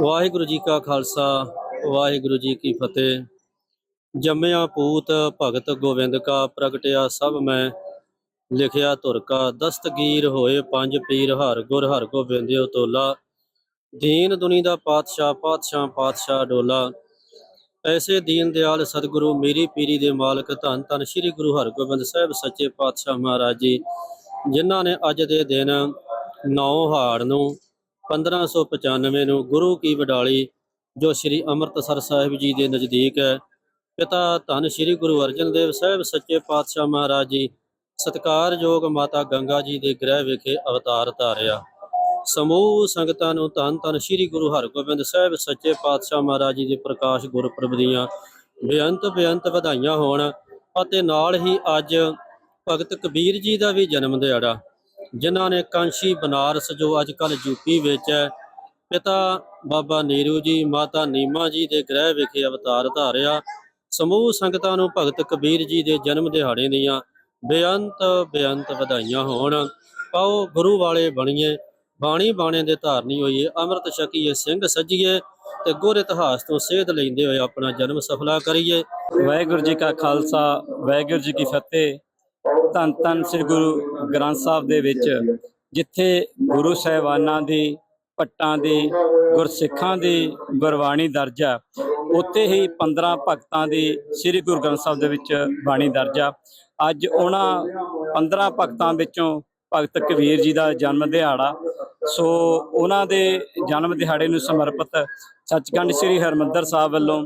ਵਾਹਿਗੁਰੂ ਜੀ ਕਾ ਖਾਲਸਾ, ਵਾਹਿਗੁਰੂ ਜੀ ਕੀ ਫਤਿਹ। ਜੰਮਿਆ ਪੂਤ ਭਗਤ ਗੋਬਿੰਦ ਕਾ ਪ੍ਰਗਟਿਆ ਸਭ ਮੈਂ, ਲਿਖਿਆ ਧੁਰ ਕਾ ਦਸਤਗੀਰ ਹੋਏ ਪੰਜ ਪੀਰ ਹਰ ਗੁਰ ਹਰ ਗੋਬਿੰਦਿਓ ਤੋਲਾ ਦੀਨ ਦੁਨੀ ਦਾ ਪਾਤਸ਼ਾਹ ਪਾਤਸ਼ਾਹ ਪਾਤਸ਼ਾਹ ਡੋਲਾ। ਐਸੇ ਦੀਨ ਦਿਆਲ ਸਤਿਗੁਰੂ, ਮੇਰੀ ਪੀਰੀ ਦੇ ਮਾਲਕ ਧੰਨ ਧੰਨ ਸ੍ਰੀ ਗੁਰੂ ਹਰਗੋਬਿੰਦ ਸਾਹਿਬ ਸੱਚੇ ਪਾਤਸ਼ਾਹ ਮਹਾਰਾਜ ਜੀ, ਜਿਨ੍ਹਾਂ ਨੇ ਅੱਜ ਦੇ ਦਿਨ ਨੌ ਹਾੜ ਨੂੰ 1595 ਨੂੰ ਗੁਰੂ ਕੀ ਵਡਾਲੀ, ਜੋ ਸ੍ਰੀ ਅੰਮ੍ਰਿਤਸਰ ਸਾਹਿਬ ਜੀ ਦੇ ਨਜ਼ਦੀਕ ਹੈ। ਪਿਤਾ ਧੰਨ ਸ੍ਰੀ ਗੁਰੂ ਅਰਜਨ ਦੇਵ ਸਾਹਿਬ, ਸੱਚੇ ਪਾਤਸ਼ਾਹ ਮਹਾਰਾਜ ਜੀ, ਸਤਕਾਰਯੋਗ ਮਾਤਾ ਗੰਗਾ ਜੀ ਦੇ ਗ੍ਰਹਿ ਵਿਖੇ ਅਵਤਾਰ ਧਾਰਿਆ। ਸਮੂਹ ਸੰਗਤਾਂ ਨੂੰ ਧੰਨ ਧੰਨ ਸ੍ਰੀ ਗੁਰੂ ਹਰਗੋਬਿੰਦ ਸਾਹਿਬ, ਸੱਚੇ ਪਾਤਸ਼ਾਹ ਮਹਾਰਾਜ ਜੀ ਦੇ ਪ੍ਰਕਾਸ਼ ਗੁਰਪੁਰਬ ਦੀਆਂ ਬੇਅੰਤ ਬੇਅੰਤ ਵਧਾਈਆਂ ਹੋਣ ਅਤੇ ਨਾਲ ਹੀ ਅੱਜ ਭਗਤ ਕਬੀਰ ਜੀ ਦਾ ਵੀ ਜਨਮ ਦਿਹਾੜਾ ਜਿਨ੍ਹਾਂ ਨੇ ਕਾਂਸ਼ੀ ਬਨਾਰਸ, ਜੋ ਅੱਜ ਕੱਲ ਯੂਪੀ ਵਿੱਚ ਹੈ, ਪਿਤਾ ਬਾਬਾ ਨੀਰੂ ਜੀ, ਮਾਤਾ ਨੀਮਾ ਜੀ ਦੇ ਗ੍ਰਹਿ ਵਿਖੇ ਅਵਤਾਰ ਧਾਰਿਆ। ਸਮੂਹ ਸੰਗਤਾਂ ਨੂੰ ਭਗਤ ਕਬੀਰ ਜੀ ਦੇ ਜਨਮ ਦਿਹਾੜੇ ਦੀਆਂ ਬੇਅੰਤ ਬੇਅੰਤ ਵਧਾਈਆਂ ਹੋਣ। ਪਾਓ ਗੁਰੂ ਵਾਲੇ ਬਣੀਏ। ਬਾਣੀ ਬਾਣੇ ਦੇ ਧਾਰਨੀ ਹੋਈਏ। ਅੰਮ੍ਰਿਤ ਛਕੀਏ, ਸਿੰਘ ਸੱਜੀਏ ਤੇ ਗੁਰ ਇਤਿਹਾਸ ਤੋਂ ਸੇਧ ਲੈਂਦੇ ਹੋਏ ਆਪਣਾ ਜਨਮ ਸਫਲਾ ਕਰੀਏ। ਵਾਹਿਗੁਰੂ ਜੀ ਕਾ ਖਾਲਸਾ, ਵਾਹਿਗੁਰੂ ਜੀ ਕੀ ਫਤਿਹ। ਧੰਨ ਧੰਨ ਸ੍ਰੀ ਗੁਰੂ ਗ੍ਰੰਥ ਸਾਹਿਬ ਦੇ ਵਿੱਚ, ਜਿੱਥੇ ਗੁਰੂ ਸਾਹਿਬਾਨਾਂ ਦੀ ਪੱਟਾਂ ਦੀ, ਗੁਰਸਿੱਖਾਂ ਦੀ ਗੁਰਬਾਣੀ ਦਰਜ ਆ, ਉੱਥੇ ਹੀ 15 ਭਗਤਾਂ ਦੀ ਸ੍ਰੀ ਗੁਰੂ ਗ੍ਰੰਥ ਸਾਹਿਬ ਦੇ ਵਿੱਚ ਬਾਣੀ ਦਰਜ ਆ। ਅੱਜ ਉਹਨਾਂ 15 ਭਗਤਾਂ ਵਿੱਚੋਂ ਭਗਤ ਕਬੀਰ ਜੀ ਦਾ ਜਨਮ ਦਿਹਾੜਾ, ਸੋ ਉਹਨਾਂ ਦੇ ਜਨਮ ਦਿਹਾੜੇ ਨੂੰ ਸਮਰਪਿਤ ਸੱਚਖੰਡ ਸ੍ਰੀ ਹਰਮੰਦਰ ਸਾਹਿਬ ਵੱਲੋਂ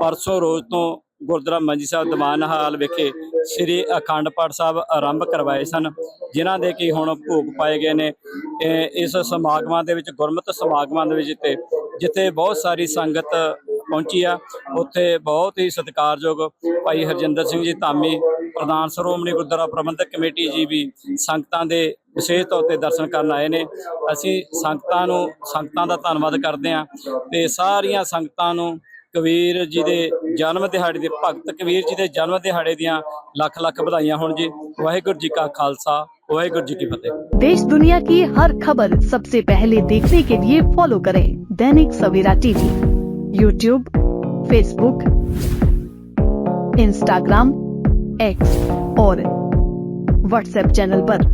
ਪਰਸੋਂ ਰੋਜ਼ ਤੋਂ ਗੁਰਦੁਆਰਾ ਮੰਜੀ ਸਾਹਿਬ ਦੀਵਾਨ ਹਾਲ ਵਿਖੇ ਸ੍ਰੀ ਅਖੰਡ ਪਾਠ ਸਾਹਿਬ ਆਰੰਭ ਕਰਵਾਏ ਸਨ, ਜਿਨ੍ਹਾਂ ਦੇ ਕਿ ਹੁਣ ਭੋਗ ਪਾਏ ਗਏ ਨੇ। ਇਹ- ਇਸ ਸਮਾਗਮਾਂ ਦੇ ਵਿੱਚ, ਗੁਰਮਤਿ ਸਮਾਗਮਾਂ ਦੇ ਵਿੱਚ ਤੇ ਜਿੱਥੇ ਬਹੁਤ ਸਾਰੀ ਸੰਗਤ ਪਹੁੰਚੀ ਆ, ਉੱਥੇ ਬਹੁਤ ਹੀ ਸਤਿਕਾਰਯੋਗ ਭਾਈ ਹਰਜਿੰਦਰ ਸਿੰਘ ਜੀ ਧਾਮੀ, ਪ੍ਰਧਾਨ ਸ਼੍ਰੋਮਣੀ ਗੁਰਦੁਆਰਾ ਪ੍ਰਬੰਧਕ ਕਮੇਟੀ ਜੀ ਵੀ ਸੰਗਤਾਂ ਦੇ ਵਿਸ਼ੇਸ਼ ਤੌਰ ਤੇ ਦਰਸ਼ਨ ਕਰਨ ਆਏ ਨੇ। ਅਸੀਂ ਸੰਗਤਾਂ ਨੂੰ, ਸੰਗਤਾਂ ਦਾ ਧੰਨਵਾਦ ਕਰਦੇ ਹਾਂ ਤੇ ਸਾਰੀਆਂ ਸੰਗਤਾਂ ਨੂੰ ਕਬੀਰ ਜੀ ਦੇ ਜਨਮ ਦਿਹਾੜੇ ਦੇ ਭਗਤ ਕਬੀਰ ਜੀ ਦੇ ਜਨਮ ਦਿਹਾੜੇ ਦੀਆਂ ਲੱਖ ਲੱਖ ਵਧਾਈਆਂ ਹੋਣ ਜੀ ਵਾਹਿਗੁਰੂ ਜੀ ਕਾ ਖਾਲਸਾ ਵਾਹਿਗੁਰੂ ਜੀ ਕੀ ਫਤਿਹ देश दुनिया की हर खबर सबसे पहले देखने के लिए फॉलो करें Dainik Savera TV YouTube Facebook Instagram X और व्हाट्सएप चैनल पर।